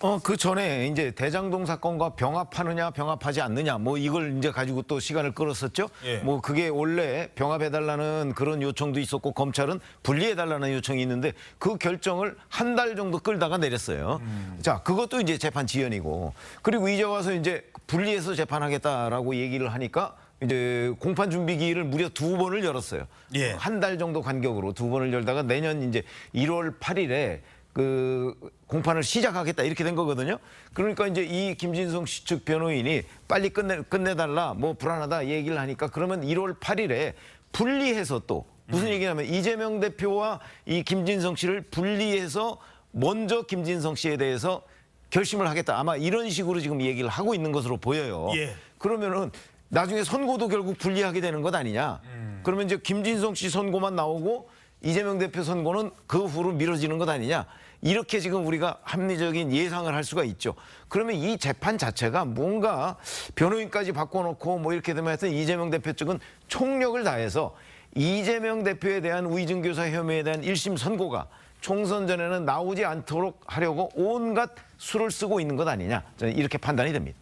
어, 그 전에 이제 대장동 사건과 병합하느냐, 병합하지 않느냐, 뭐 이걸 이제 가지고 또 시간을 끌었었죠. 예. 뭐 그게 원래 병합해달라는 그런 요청도 있었고 검찰은 분리해달라는 요청이 있는데 그 결정을 한 달 정도 끌다가 내렸어요. 자, 그것도 이제 재판 지연이고 그리고 이제 와서 이제 분리해서 재판하겠다라고 얘기를 하니까 이제 공판 준비 기일을 무려 두 번을 열었어요. 예. 한 달 정도 간격으로 두 번을 열다가 내년 이제 1월 8일에 그 공판을 시작하겠다 이렇게 된 거거든요. 그러니까 이제 이 김진성 씨 측 변호인이 빨리 끝내 끝내달라 뭐 불안하다 얘기를 하니까 그러면 1월 8일에 분리해서 또 무슨 얘기냐면 이재명 대표와 이 김진성 씨를 분리해서 먼저 김진성 씨에 대해서 결심을 하겠다. 아마 이런 식으로 지금 얘기를 하고 있는 것으로 보여요. 예. 그러면은 나중에 선고도 결국 분리하게 되는 것 아니냐. 그러면 이제 김진성 씨 선고만 나오고 이재명 대표 선고는 그 후로 미뤄지는 것 아니냐. 이렇게 지금 우리가 합리적인 예상을 할 수가 있죠. 그러면 이 재판 자체가 뭔가 변호인까지 바꿔놓고 뭐 이렇게 되면 하여튼 이재명 대표 측은 총력을 다해서 이재명 대표에 대한 위증교사 혐의에 대한 1심 선고가 총선 전에는 나오지 않도록 하려고 온갖 수를 쓰고 있는 것 아니냐. 이렇게 판단이 됩니다.